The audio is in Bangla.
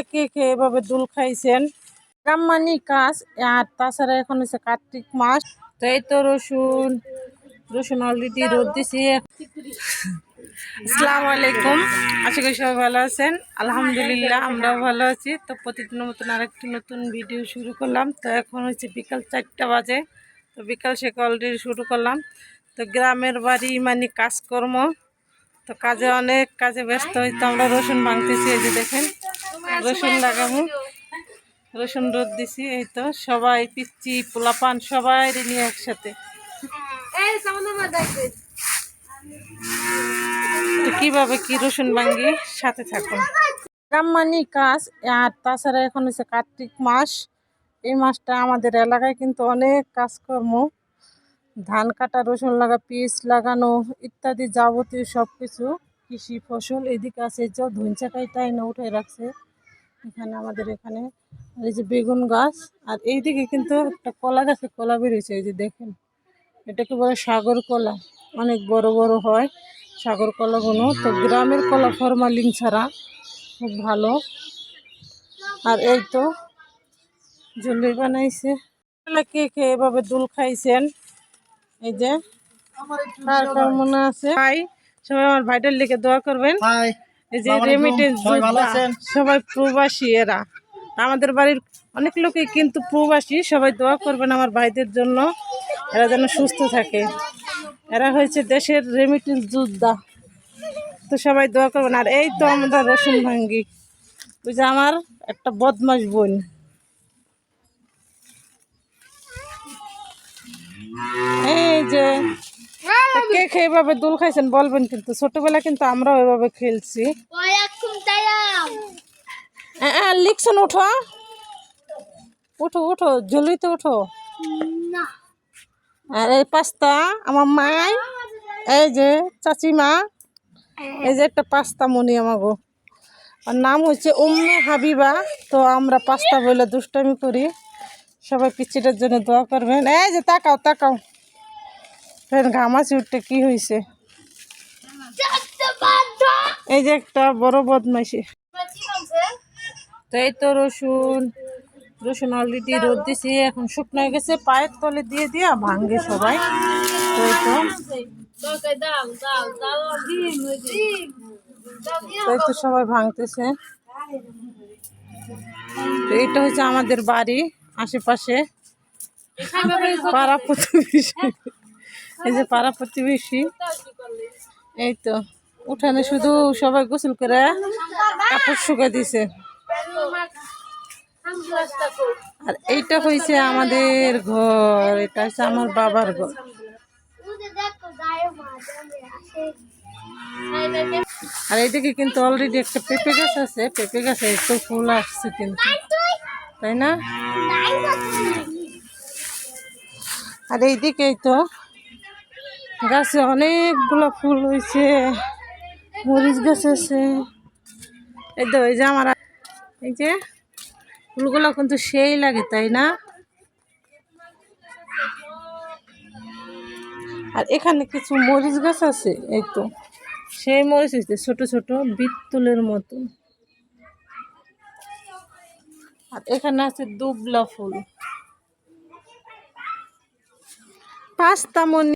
আপনারা কে কে এভাবে দুল খাইছেন? গ্রামমানি কাজ, আর তাছাড়া এখন হচ্ছে কার্তিক মাস। তো এই তো রসুন রসুন অলরেডি রোদ দিছি। আসসালামু আলাইকুম, আশা করি সবাই ভালো আছেন। আলহামদুলিল্লাহ, আমরাও ভালো আছি। তো প্রতিদিনের মতন আরেকটি নতুন ভিডিও শুরু করলাম। তো এখন হচ্ছে বিকাল চারটা বাজে। তো বিকাল শেখা অলরেডি শুরু করলাম। তো গ্রামের বাড়ি মানে কাজকর্ম। তো কাজে অনেক কাজে ব্যস্ত। হইতো আমরা রসুন ভাঙতেছি, এই যে দেখেন। রসুন লাগাবো। রসুন রোদ দিছি এই তো সবাই পিচ্ছি পোলাপান সবাই নিয়ে একসাথে। কীভাবে কি রসুন ভাঙ্গি? সাথে থাকুন। গ্রামমানি কাজ আর তাছাড়া এখন হচ্ছে কার্তিক মাস। এই মাসটা আমাদের এলাকায় কিন্তু অনেক কাজকর্ম। ধান কাটা রসুন লাগা পিস লাগানো ইত্যাদি যাবতীয় সব কিছু কৃষি ফসল এদিকে আছে যে ধুনচা কাইটা এনে উঠে রাখছে। এখানে আমাদের এখানে এই যে বেগুন গাছ, আর এইদিকে কিন্তু একটা কলা গাছে কলা বেরিয়েছে, এই যে দেখেন। এটাকে বলে সাগর কলা? অনেক বড় বড় হয় সাগর কলাগুলো। তো গ্রামের কলা ফরমালিন ছাড়া খুব ভালো। আর এই তো জলি বানাইছে। কে কে এভাবে দুল খাইছেন? এই যে, কার মনে আছে? ভাই, সবাই আমার ভাইটার লিখে দোয়া করবেন। যে রেমিটেন্স সবাই প্রবাসী এরা। আমাদের বাড়ির অনেক লোকই কিন্তু প্রবাসী সবাই দোয়া করবেন আমার ভাইদের জন্য এরা যেন সুস্থ থাকে। এরা হয়েছে দেশের রেমিটেন্স যোদ্ধা। তো সবাই দোয়া করবেন। আর এই তো আমরা রসুন ভাঙ্গি। ওই যে আমার একটা বদমাস বোন। কে এভাবে দোল খাইছেন বলবেন কিন্তু। ছোটবেলা কিন্তু আমরাও এভাবে খেলছি। লিখছেন উঠো। উঠো উঠো জলদিতে উঠো। আর এই পাস্তা আমার মাই এই যে চাচিমা এই যে একটা পাস্তা মনি আমাগো। আর নাম হচ্ছে উম্মে হাবিবা তো আমরা পাস্তা বলে দুষ্টামি করি। সবাই পিচ্ছিটার জন্য দোয়া করবেন। এই যে তাকাও তাকাও। ঘামাচি উঠতে কি হয়েছে এই যে একটা বড় বদমাইশি। তো এই তো রসুন রসুন অলরেডি রোদ দিছি এখন শুকনো হয়ে গেছে পায়ের তলে দিয়ে দিয়ে ভাঙ্গে সবাই। তো এই তো। তো সবাই ভাঙতেছে। তো এইটা হচ্ছে আমাদের বাড়ি আশেপাশে। পাড়া প্রতিবেশী। এই যে পাড়া প্রতিবেশী, এই তো উঠানে শুধু সবাই গোসল করে কাপড় শুকা দিছে। আর এইটা হয়েছে আমাদের ঘর, এটা হচ্ছে আমার বাবার ঘর। আর এইদিকে কিন্তু অলরেডি একটা পেঁপে গাছ আছে, পেঁপে গাছে একটু ফুল আসছে কিন্তু। তাই না? আর এইদিকে তো গাছে অনেকগুলো ফুল হয়েছে মরিচ গাছ আছে। এই তো, এই যে আমার এই যে, ফুলগুলো কিন্তু সেই লাগে, তাই না? আর এখানে কিছু মরিচ গাছ আছে, এই তো। সেই মরিচ হচ্ছে ছোট ছোট বিত্তুলের মতো। আর এখানে আছে দুবলা ফুল। পাঁচটা মনি